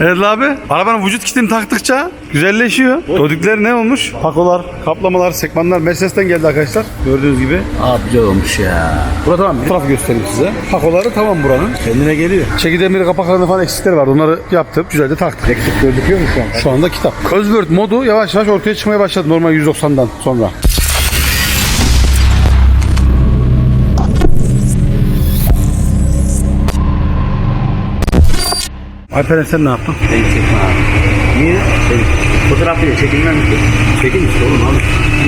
Erdal abi arabanın vücut kitini taktıkça güzelleşiyor. Dodikler ne olmuş? Pakolar, kaplamalar, sekmanlar Mercedes'ten geldi arkadaşlar. Gördüğünüz gibi. Abi güzel olmuş ya. Burada tamam bir tarafı göstereyim size. Pakoları tamam buranın. Kendine geliyor. Çeki demiri kapaklarında falan eksikler vardı. Onları yaptım. Güzel de taktık. Eksik gözüküyor mu şu an? Şu anda kitap. Cosworth modu yavaş yavaş ortaya çıkmaya başladı normal 190'dan sonra. Alperen sen ne yaptın? Ben çekme abi. Niye? Ben fotoğrafıyla çekilmem ki. Çekilmiş oğlum abi.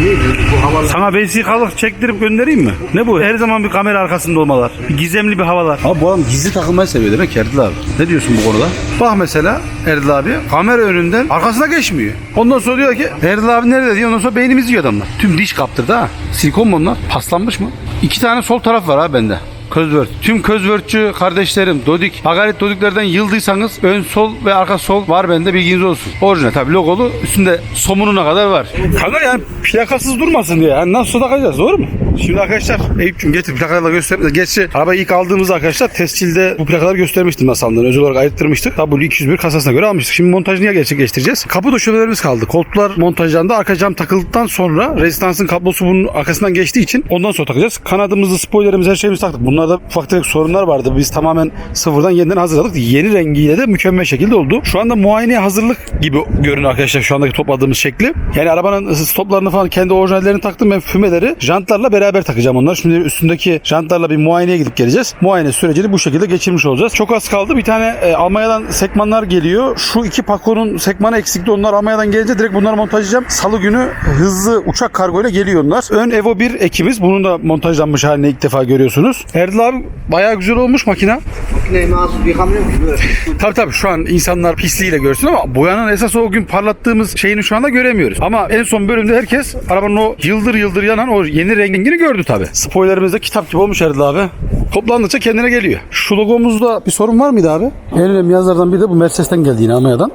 Niye bu havalar? Sana vesikalık çektirip göndereyim mi? Ne bu? Her zaman bir kamera arkasında olmalar. Bir gizemli bir havalar. Abi bu adam gizli takılmayı seviyor demek ki Erdal abi. Ne diyorsun bu konuda? Bak mesela Erdal abi kamera önünden arkasına geçmiyor. Ondan sonra diyor ki Erdal abi nerede diyor. Ondan sonra beynimizi yiyor adamlar. Tüm diş kaptırdı ha. Silikon mu onlar? Paslanmış mı? İki tane sol taraf var ha bende. Közvört. Tüm közvörtçü kardeşlerim Dodik, Hagaret Dodiklerden yıldıysanız ön sol ve arka sol var bende bilginiz olsun. Orijinal tabi logolu üstünde somununa kadar var. Kanka yani plakasız durmasın diye. Yani nasıl takacağız doğru mu? Şimdi arkadaşlar Eyüp'cüm getir plakaları da göstereyim. Gerçi arabayı ilk aldığımızda arkadaşlar tescilde bu plakaları göstermiştim nasıl alındığını. Özel olarak ayırttırmıştık. W201 kasasına göre almıştık. Şimdi montajını gerçekleştireceğiz. Kapı döşemelerimiz kaldı. Koltuklar montajlandı. Arka cam takıldıktan sonra rezistansın kablosu bunun arkasından geçtiği için ondan sonra takacağız. Kanadımızı, spoilerimizi her şeyimizi taktık. Bunlarda ufak tefek sorunlar vardı. Biz tamamen sıfırdan yeniden hazırladık. Yeni rengiyle de mükemmel şekilde oldu. Şu anda muayeneye hazırlık gibi görünüyor arkadaşlar şu andaki topladığımız şekli. Yani arabanın stoplarını falan kendi orijinallerini taktım. Ben fümeleri jantlarla beraber takacağım onları. Şimdi üstündeki jantlarla bir muayeneye gidip geleceğiz. Muayene sürecini bu şekilde geçirmiş olacağız. Çok az kaldı. Bir tane e, Almanya'dan sekmanlar geliyor. Şu iki pakonun sekmanı eksikti. Onlar Almanya'dan gelince direkt bunları montajlayacağım. Salı günü hızlı uçak kargoyla geliyor onlar. Ön Evo 1 ekimiz. Bunun da montajlanmış halini ilk defa görüyorsunuz. Erdal abi bayağı güzel olmuş makine. Makineyi mahsus yıkamıyor mu? Böyle. Tabii tabii şu an insanlar pisliğiyle görsün ama boyanın esas o gün parlattığımız şeyini şu anda göremiyoruz. Ama en son bölümde herkes arabanın o yıldır yıldır yanan o yeni rengini gördü tabii. Spoilerimiz de kitap gibi olmuş Erdal abi. Toplandıkça kendine geliyor. Şu logomuzda bir sorun var mıydı abi? En önemli yazılardan biri de bu Mercedes'ten geldi yine Almanya'dan.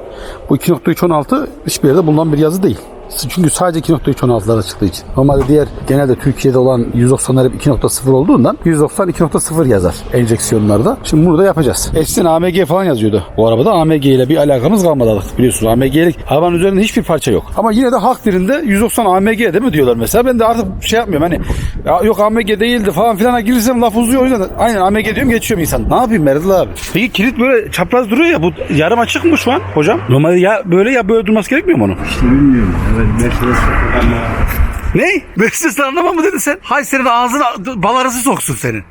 Bu 2.316 hiçbir yerde bulunan bir yazı değil. Çünkü sadece 2.316'lara çıktığı için. Normalde diğer genelde Türkiye'de olan 190'lar hep 2.0 olduğundan 190 2.0 yazar enjeksiyonlarda. Şimdi bunu da yapacağız. Eskiden AMG falan yazıyordu. Bu arabada AMG ile bir alakamız kalmadı artık biliyorsunuz. AMG'lik arabanın üzerinde hiçbir parça yok. Ama yine de halk dilinde 190 AMG değil mi diyorlar mesela. Ben de artık şey yapmıyorum hani ya yok AMG değildi falan filana girsem laf uzuyor o yüzden de aynen AMG diyorum geçiyorum insan. Ne yapayım Erdal abi? Peki kilit böyle çapraz duruyor ya bu yarım açık mı şu an hocam? Normalde ya böyle ya böyle durması gerekmiyor mu onun? Bilmiyorum. Ne? Mercedes anlamam mı dedin sen? Hay senin ağzına bal arası soksun senin.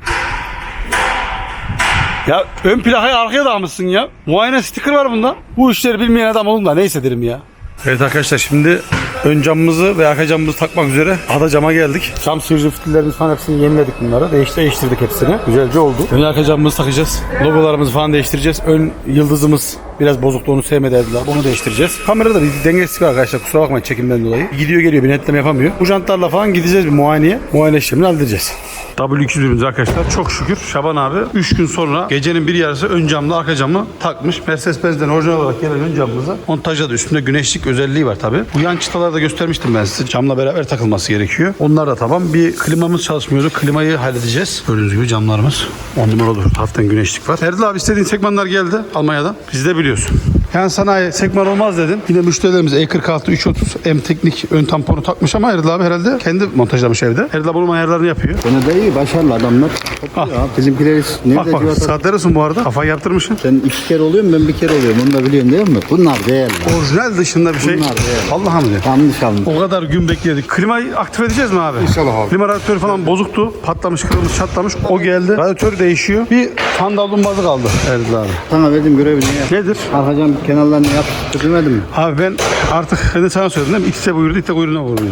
Ya ön plakayı arkaya dağmışsın ya. Muayene sticker var bunda. Bu işleri bilmeyen adam olun da neyse derim ya. Evet arkadaşlar şimdi ön camımızı ve arka camımızı takmak üzere ada cama geldik. Cam sıyırıcı fitillerimiz falan hepsini yeniledik bunları. Değiş, değiştirdik hepsini. Güzelce oldu. Ön arka camımızı takacağız. Logolarımızı falan değiştireceğiz. Ön yıldızımız biraz bozuktu onu sevmedi dediler. Onu değiştireceğiz. Kamerada dengesizlik arkadaşlar. Kusura bakmayın çekimden dolayı. Gidiyor geliyor bir netleme yapamıyor. Bu jantlarla falan gideceğiz bir muayeneye. Muayene işlemini halledeceğiz. W200'ümüz arkadaşlar çok şükür Şaban abi 3 gün sonra gecenin bir yarısı ön camla arka camı takmış. Mercedes-Benz'den orijinal olarak gelen ön camımıza montajladı. Üstünde güneşlik özelliği var tabi. Bu yan çıtaları da göstermiştim ben size. Camla beraber takılması gerekiyor. Onlar da tamam. Bir klimamız çalışmıyordu. Klimayı halledeceğiz. Gördüğünüz gibi camlarımız 10 numara olur. Hafiften güneşlik var. Erdal abi istediğin sekmanlar geldi Almanya'dan. Biz de biliyorsun. Yani sanayi sekman olmaz dedin. Yine müşterilerimiz E46 330 M teknik ön tamponu takmış ama Erdal abi herhalde kendi montajlamış evde. Erdal bunun ayarlarını yapıyor. Gene de iyi başarılı adamlar. Ah. Ya, bizimkiler hiç Bak nerede bak civata- saatler bu arada. Kafayı yaptırmışsın. Sen iki kere oluyorsun ben bir kere oluyorum. Onu da biliyorsun değil mi? Bunlar değerli. Orijinal dışında bir şey. Bunlar evet. Allah'a mı diyor? Yanlış almış. O kadar gün bekledik. Klimayı aktif edeceğiz mi abi? İnşallah abi. Klima radyatörü falan bozuktu. Patlamış, kırılmış, çatlamış. O geldi. Radyatör değişiyor. Bir sandal dumbazı kaldı Erdal abi. Sana verdim görevini yap. Nedir? Arkacan kenarlarını yap. Demedim mi? Abi ben artık ben de sana söyledim değil mi? İkisi buyurdu, ikisi kuyruğuna vurdu.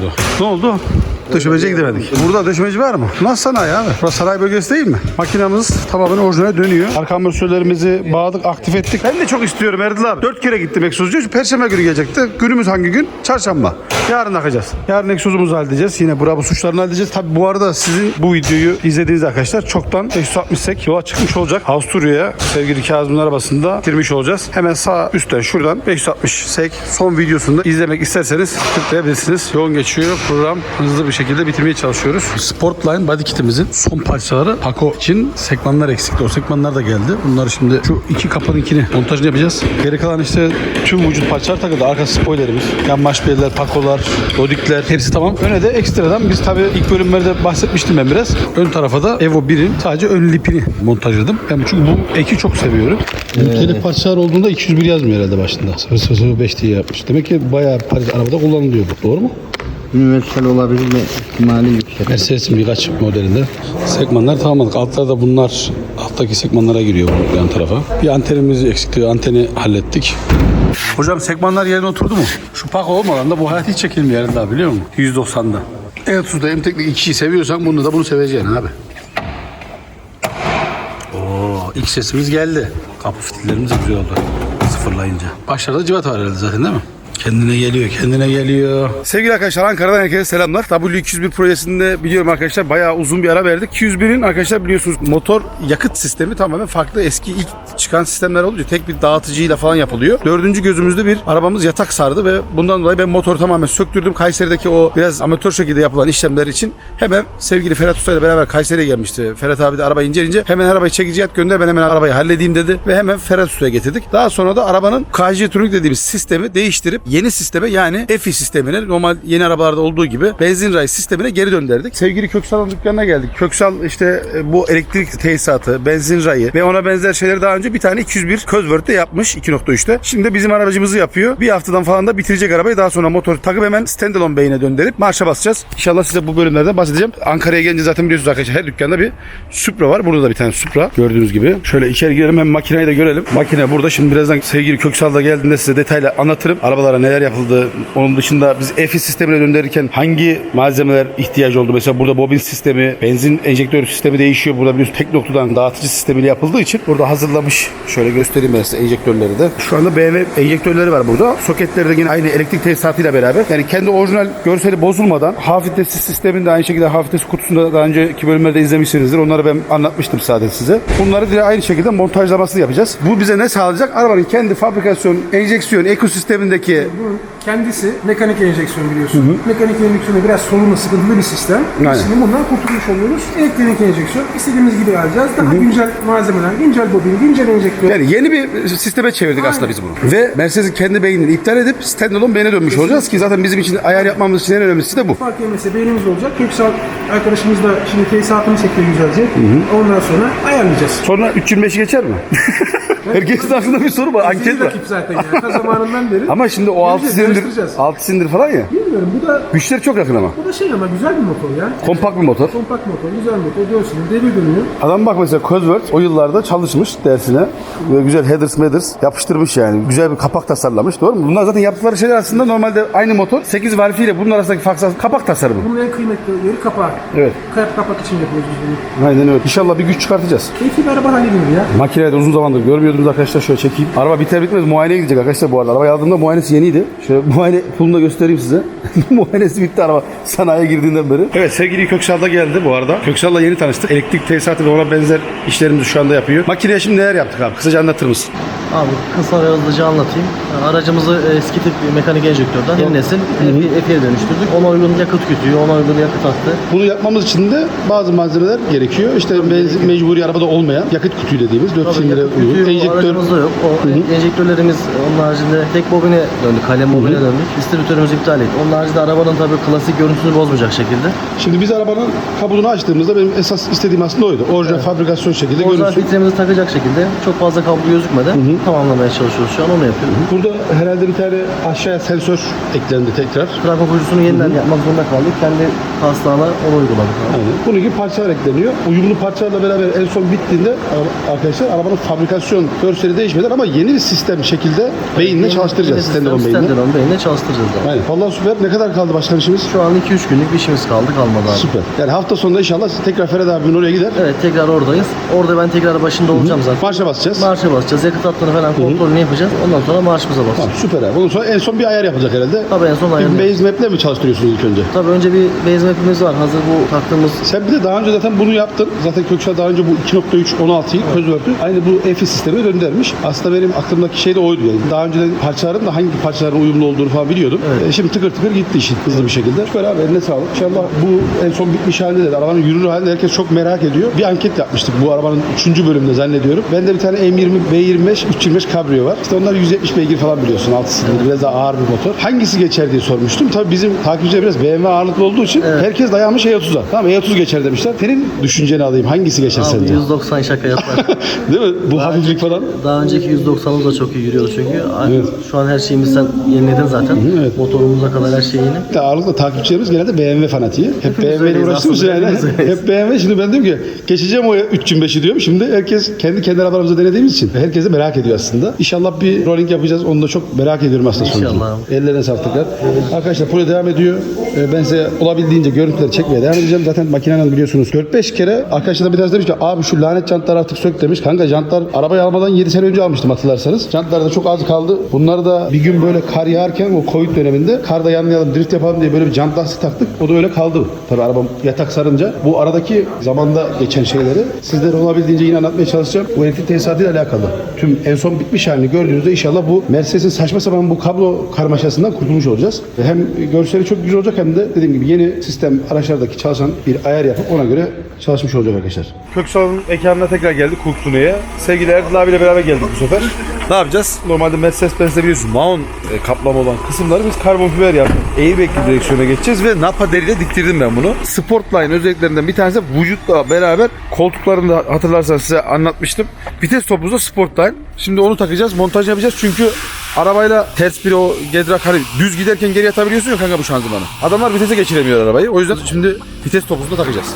Ne oldu? Döşemeciye gidemedik. Burada döşemeci var mı? Nasıl sanayi abi? Burası saray bölgesi değil mi? Makinamız tamamen orijinale dönüyor. Arka amortisörlerimizi bağladık, aktif ettik. Ben de çok istiyorum Erdal abi. Dört kere gittim egzozcu. Perşembe günü gelecekti. Günümüz hangi gün? Çarşamba. Yarın takacağız. Yarın egzozumuzu halledeceğiz. Yine bravo suçlarını halledeceğiz. Tabi bu arada sizin bu videoyu izlediğiniz arkadaşlar çoktan 560 sek yola çıkmış olacak. Avusturya'ya sevgili Kazım'ın arabasında girmiş olacağız. Hemen sağ üstten şuradan 560 sek son videosunu da izlemek isterseniz tıklayabilirsiniz. Yoğun geçiyor program hızlı bir şekilde bitirmeye çalışıyoruz. Sportline body kitimizin son parçaları Paco için sekmanlar eksikti. O sekmanlar da geldi. Bunları şimdi şu iki kapının montajını yapacağız. Geri kalan işte tüm vücut parçalar takıldı. Arka spoilerimiz, yan maşbiyerler, pakolar, dodikler hepsi tamam. Öne de ekstradan biz tabii ilk bölümlerde bahsetmiştim ben biraz. Ön tarafa da Evo 1'in sadece ön lipini montajladım. Ben çünkü bu eki çok seviyorum. Muhtelif parçalar olduğunda 201 yazmıyor herhalde başında. 005 diye yapmış. Demek ki bayağı palet arabada kullanılıyor bu. Doğru mu? Universal olabilme ihtimali yüksek. Mercedes'in birkaç modelinde sekmanlar tamamladık. Altlar da bunlar alttaki sekmanlara giriyor bu yan tarafa. Bir antenimiz eksikti. Anteni hallettik. Hocam sekmanlar yerine oturdu mu? Şu pak olmadan da bu hayat hiç çekilmiyor yerinde abi biliyor musun? 190'da. Evet usta hem teknik ikiyi seviyorsan bunu da bunu seveceksin abi. Oo, ilk sesimiz geldi. Kapı fitillerimiz de güzel oldu. Sıfırlayınca. Başlarda cıvata var herhalde zaten değil mi? Kendine geliyor, kendine geliyor. Sevgili arkadaşlar Ankara'dan herkese selamlar. W201 projesinde biliyorum arkadaşlar bayağı uzun bir ara verdik. 201'in arkadaşlar biliyorsunuz motor yakıt sistemi tamamen farklı. Eski ilk çıkan sistemler olunca tek bir dağıtıcıyla falan yapılıyor. Dördüncü gözümüzde bir arabamız yatak sardı ve bundan dolayı ben motoru tamamen söktürdüm. Kayseri'deki o biraz amatör şekilde yapılan işlemler için hemen sevgili Ferhat Usta ile beraber Kayseri'ye gelmişti. Ferhat abi de arabayı inceleyince hemen arabayı çekici at gönder ben hemen arabayı halledeyim dedi ve hemen Ferhat Usta'ya getirdik. Daha sonra da arabanın KC Tuning dediğimiz sistemi değiştirip yeni sisteme yani EFI sistemine normal yeni arabalarda olduğu gibi benzin ray sistemine geri döndürdük. Sevgili Köksal'ın dükkanına geldik. Köksal işte e, bu elektrik tesisatı, benzin rayı ve ona benzer şeyleri daha önce bir tane 201 Cosworth'te yapmış 2.3'te. Şimdi bizim aracımızı yapıyor. Bir haftadan falan da bitirecek arabayı. Daha sonra motoru takıp hemen standalone beyine döndürüp marşa basacağız. İnşallah size bu bölümlerden bahsedeceğim. Ankara'ya gelince zaten biliyorsunuz arkadaşlar her dükkanda bir Supra var. Burada da bir tane Supra gördüğünüz gibi. Şöyle içeri girelim hem makineyi de görelim. Makine burada. Şimdi birazdan sevgili Köksal da geldiğinde size detaylı anlatırım. Arabalara neler yapıldı. Onun dışında biz EFI sistemine döndürürken hangi malzemeler ihtiyaç oldu? Mesela burada bobin sistemi, benzin enjektör sistemi değişiyor. Burada biliyorsunuz tek noktadan dağıtıcı sistemiyle yapıldığı için burada hazırlamış. Şöyle göstereyim ben size enjektörleri de. Şu anda BMW enjektörleri var burada. Soketleri de yine aynı elektrik tesisatıyla beraber. Yani kendi orijinal görseli bozulmadan hafif vitesli sistemin de aynı şekilde hafif vitesi kutusunda daha önceki bölümlerde izlemişsinizdir. Onları ben anlatmıştım zaten size. Bunları da aynı şekilde montajlamasını yapacağız. Bu bize ne sağlayacak? Arabanın kendi fabrikasyon, enjeksiyon, ekosistemindeki Bunun kendisi mekanik enjeksiyon biliyorsun. Mekanik enjeksiyonu biraz sorunlu, sıkıntılı bir sistem. Aynen. Şimdi bundan kurtulmuş oluyoruz. Elektronik enjeksiyon istediğimiz gibi alacağız. Daha güncel malzemeler, güncel bobin, güncel enjektör. Yani yeni bir sisteme çevirdik aslında biz bunu. Ve Mercedes'in kendi beynini iptal edip standalone beyne dönmüş olacağız ki zaten bizim için ayar yapmamız için en önemlisi de bu. Fark yemesi beynimiz olacak. Köksal arkadaşımız da şimdi tesisatını çekiyor güzelce. Ondan sonra ayarlayacağız. Sonra 325'i geçer mi? Herkesin aklında bir soru var. Anket var. rakip zaten ya. Ta zamanından beri. Ama şimdi o 6 Göreceğiz, silindir, yarıştıracağız. 6 silindir falan ya. Bilmiyorum bu da Güçleri çok yakın ama. bu da şey ama güzel bir motor ya. Kompakt bir motor. Kompakt motor, güzel motor. Göğsünün devir dönüyor. Adam bak mesela Cosworth o yıllarda çalışmış dersine. Böyle güzel headers matters yapıştırmış yani. Güzel bir kapak tasarlamış doğru mu? Bunlar zaten yaptıkları şeyler aslında normalde aynı motor. 8 valfiyle bunun arasındaki fark kapak tasarımı. Bunun en kıymetli yeri kapağı. Evet. Kayıp kapak için yapıyoruz biz bunu. Aynen öyle. İnşallah bir güç çıkartacağız. Keyifli bir araba halledilir ya. Makineyi de uzun zamandır görmüyordunuz arkadaşlar. Şöyle çekeyim. Araba biter bitmez muayeneye gidecek arkadaşlar bu arada. Arabayı aldığımda muayenesi yeniydi. Şöyle muayene pulunu da göstereyim size. Muayenesi bitti araba sanayiye girdiğinden beri. Evet sevgili Köksal da geldi bu arada. Köksal'la yeni tanıştık. Elektrik tesisatı ve ona benzer işlerimizi şu anda yapıyor. Makineye şimdi neler yaptık abi? Kısaca anlatır mısın? Abi kısa ve hızlıca anlatayım. Aracımızı eski tip mekanik enjektörden yeni nesil EP'ye dönüştürdük. Ona uygun yakıt kütüğü, ona uygun yakıt hattı. Bunu yapmamız için de bazı malzemeler gerekiyor. İşte benzin mecburi arabada olmayan yakıt kütüğü dediğimiz 4 Tabii silindire yakıt uygun. kütüğü Enjektör aracımızda yok. O enjektörlerimiz onun haricinde tek bobine döndük, kalem bobine döndük. Distribütörümüz iptal etti. Onun haricinde arabanın tabii klasik görüntüsünü bozmayacak şekilde. Şimdi biz arabanın kabulunu açtığımızda benim esas istediğim aslında oydu. Orijinal fabrikasyon şekilde Orijinal görünsün. filtremizi takacak şekilde çok fazla kablo gözükmeden tamamlamaya çalışıyoruz şu an onu yapıyoruz. Burada herhalde bir tane aşağıya sensör eklendi tekrar. Trak okuyucusunu yeniden yapmak zorunda kaldık. Kendi taslağına onu uyguladık. abi. Aynen. Bunun gibi parçalar ekleniyor. Uyumlu parçalarla beraber en son bittiğinde arkadaşlar arabanın fabrikasyon görseli değişmeden ama yeni bir sistem şekilde beyinle çalıştıracağız. Yeni sistem, Standalone beyinle. Standalone beyinle çalıştıracağız. abi. Aynen. Vallahi süper. Ne kadar kaldı başkan işimiz? Şu an 2-3 günlük bir işimiz kaldı kalmadı abi. Süper. Yani hafta sonunda inşallah tekrar Ferhat abimin oraya gider. Evet tekrar oradayız. Orada ben tekrar başında olacağım zaten. Marşa basacağız. Marşa basacağız. Yakıt hattını falan kontrolünü yapacağız. Ondan sonra marşımıza basacağız. Tamam süper abi. Ondan sonra en son bir ayar yapılacak herhalde. Tabii en son Bir ayarlayacağız. base map'le mi çalıştırıyorsunuz ilk önce? Tabii önce bir base map'imiz var. Hazır bu taktığımız Sen bir de daha önce zaten bunu yaptın. Zaten Köksal daha önce bu 2.3 16'yı Cosworth'ü aynı bu EFI sistemine döndürmüş. Aslında benim aklımdaki şey de oydu yani. Daha önceden parçaların da hangi parça parçaların uyumlu olduğunu falan biliyordum. E, şimdi tıkır tıkır gitti işin hızlı bir şekilde. Beraber eline sağlık. İnşallah bu en son bitmiş halinde de arabanın yürür halinde herkes çok merak ediyor. Bir anket yapmıştık bu arabanın 3. bölümünde zannediyorum. Bende bir tane M20 B25 325 kabrio var. İşte onlar 170 beygir falan biliyorsun. 6 silindir biraz daha ağır bir motor. Hangisi geçer diye sormuştum. Tabii bizim takipçiler biraz BMW ağırlıklı olduğu için herkes dayanmış E30'a. Tamam E30 geçer demişler. Senin düşünceni alayım. Hangisi geçer Abi sence? 190 şaka yapar. Değil mi? Bu hafiflik falan. Daha önceki 190'ımız da çok iyi yürüyordu çünkü. Evet. Şu an her şeyimiz sen yeniledin zaten. Evet. Motorumuza kadar her şey yeni. İşte ağırlıkla takipçilerimiz genelde BMW fanatiği. Hep BMW ile uğraştığımız için yani. Hep BMW. Şimdi ben diyorum ki geçeceğim o 325'i diyorum. Şimdi herkes kendi kendi arabalarımızı denediğimiz için herkes de merak ediyor aslında. İnşallah bir rolling yapacağız. Onu da çok merak ediyorum aslında İnşallah sonucunu. Ellerine sağlık tekrar. Arkadaşlar proje devam ediyor. Ee, Ben size olabildiğince görüntüleri çekmeye devam edeceğim. Zaten makinenin biliyorsunuz 4-5 kere arkadaşlar bir tanesi demiş ki abi şu lanet jantları artık sök demiş. Kanka jantlar arabayı almadan 7 sene önce almıştım hatırlarsanız. Jantlar da çok az kaldı. Bunları da bir gün böyle kar yağarken o Covid döneminde karda yanlayalım, drift yapalım diye böyle bir jant lastiği taktık. O da öyle kaldı. Tabii arabam yatak sarınca. Bu aradaki zamanda geçen şeyleri sizlere olabildiğince yine anlatmaya çalışacağım. Bu elektrik tesisatıyla alakalı. Tüm en son bitmiş halini gördüğünüzde inşallah bu Mercedes'in saçma sapan bu kablo karmaşasından kurtulmuş olacağız. Ve hem görseli çok güzel olacak hem de dediğim gibi yeni sistem araçlardaki çalışan bir ayar yapıp ona göre çalışmış olacak arkadaşlar. Köksal'ın mekanına tekrar geldik Kulklune'ye. Sevgili Erdal abiyle beraber geldik bu sefer. Ne yapacağız? Normalde Mercedes-Benz'de biliyorsun maun e, kaplama olan kısımları biz karbon fiber yaptık. Airbag'li direksiyona geçeceğiz ve Napa deriyle diktirdim ben bunu. Sportline özelliklerinden bir tanesi vücutla beraber koltuklarında hatırlarsanız size anlatmıştım. Vites topumuzda Sportline. Şimdi onu takacağız, montaj yapacağız çünkü arabayla ters bir o gedrak hani düz giderken geri atabiliyorsun ya kanka bu şanzımanı. Adamlar vitese geçiremiyor arabayı. O yüzden şimdi vites topumuzda takacağız.